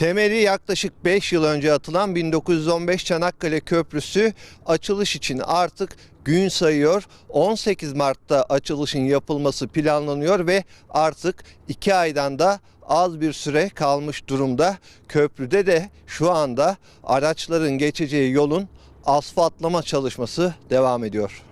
Temeli yaklaşık 5 yıl önce atılan 1915 Çanakkale Köprüsü açılış için artık gün sayıyor. 18 Mart'ta açılışın yapılması planlanıyor ve artık 2 aydan da az bir süre kalmış durumda. Köprüde de şu anda araçların geçeceği yolun asfaltlama çalışması devam ediyor.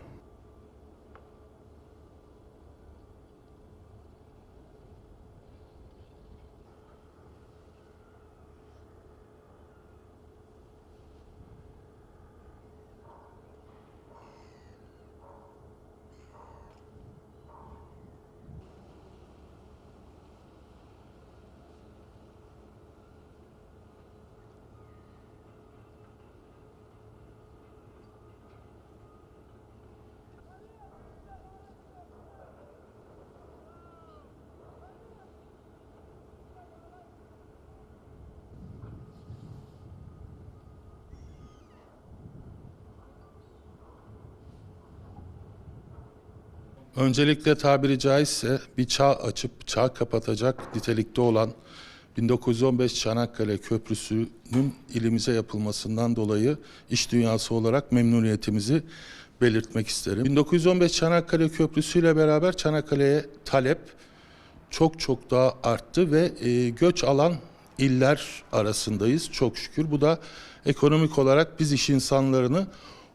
Öncelikle tabiri caizse bir çağ açıp çağ kapatacak nitelikte olan 1915 Çanakkale Köprüsü'nün ilimize yapılmasından dolayı iş dünyası olarak memnuniyetimizi belirtmek isterim. 1915 Çanakkale Köprüsü ile beraber Çanakkale'ye talep çok çok daha arttı ve e, göç alan iller arasındayız çok şükür. Bu da ekonomik olarak biz iş insanlarını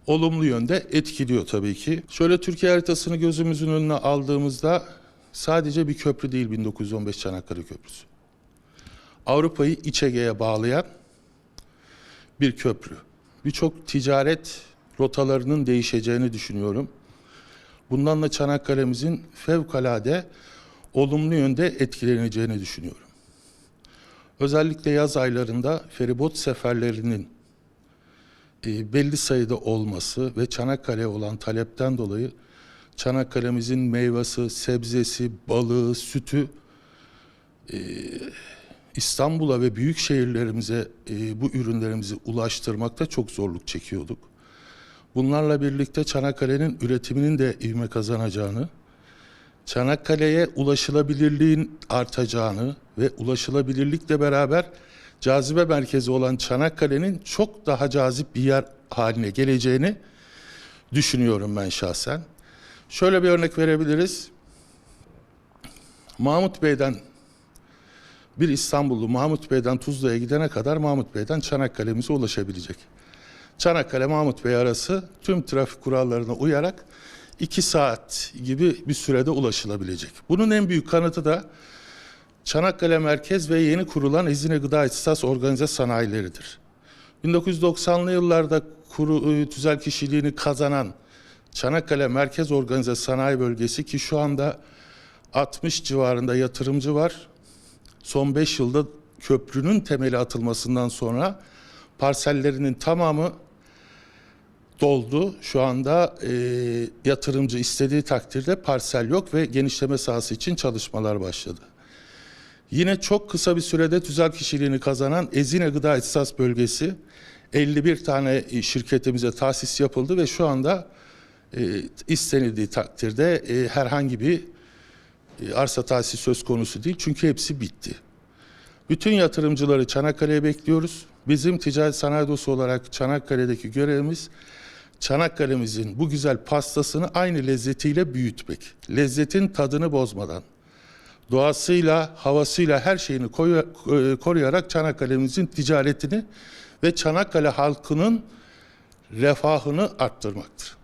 olumlu yönde etkiliyor tabii ki. Şöyle Türkiye haritasını gözümüzün önüne aldığımızda sadece bir köprü değil 1915 Çanakkale Köprüsü. Avrupa'yı İç Ege'ye bağlayan bir köprü. Birçok ticaret rotalarının değişeceğini düşünüyorum. Bundan da Çanakkale'mizin fevkalade olumlu yönde etkileneceğini düşünüyorum. Özellikle yaz aylarında feribot seferlerinin e, belli sayıda olması ve Çanakkale'ye olan talepten dolayı Çanakkale'mizin meyvesi, sebzesi, balığı, sütü e, İstanbul'a ve büyük şehirlerimize e, bu ürünlerimizi ulaştırmakta çok zorluk çekiyorduk. Bunlarla birlikte Çanakkale'nin üretiminin de ivme kazanacağını, Çanakkale'ye ulaşılabilirliğin artacağını ve ulaşılabilirlikle beraber cazibe merkezi olan Çanakkale'nin çok daha cazip bir yer haline geleceğini düşünüyorum ben şahsen. Şöyle bir örnek verebiliriz. Mahmut Bey'den bir İstanbullu Mahmut Bey'den Tuzla'ya gidene kadar Mahmut Bey'den Çanakkale'mize ulaşabilecek. Çanakkale Mahmut Bey arası tüm trafik kurallarına uyarak 2 saat gibi bir sürede ulaşılabilecek. Bunun en büyük kanıtı da Çanakkale Merkez ve yeni kurulan Ezine Gıda İstas Organize Sanayileridir. 1990'lı yıllarda kuru, e, tüzel kişiliğini kazanan Çanakkale Merkez Organize Sanayi Bölgesi ki şu anda 60 civarında yatırımcı var. Son 5 yılda köprünün temeli atılmasından sonra parsellerinin tamamı doldu. Şu anda e, yatırımcı istediği takdirde parsel yok ve genişleme sahası için çalışmalar başladı. Yine çok kısa bir sürede tüzel kişiliğini kazanan Ezine Gıda İstas Bölgesi 51 tane şirketimize tahsis yapıldı ve şu anda e, istenildiği takdirde e, herhangi bir e, arsa tahsis söz konusu değil çünkü hepsi bitti. Bütün yatırımcıları Çanakkale'ye bekliyoruz. Bizim ticaret sanayi odası olarak Çanakkale'deki görevimiz Çanakkale'mizin bu güzel pastasını aynı lezzetiyle büyütmek. Lezzetin tadını bozmadan, doğasıyla, havasıyla her şeyini e, koruyarak Çanakkale'mizin ticaretini ve Çanakkale halkının refahını arttırmaktır.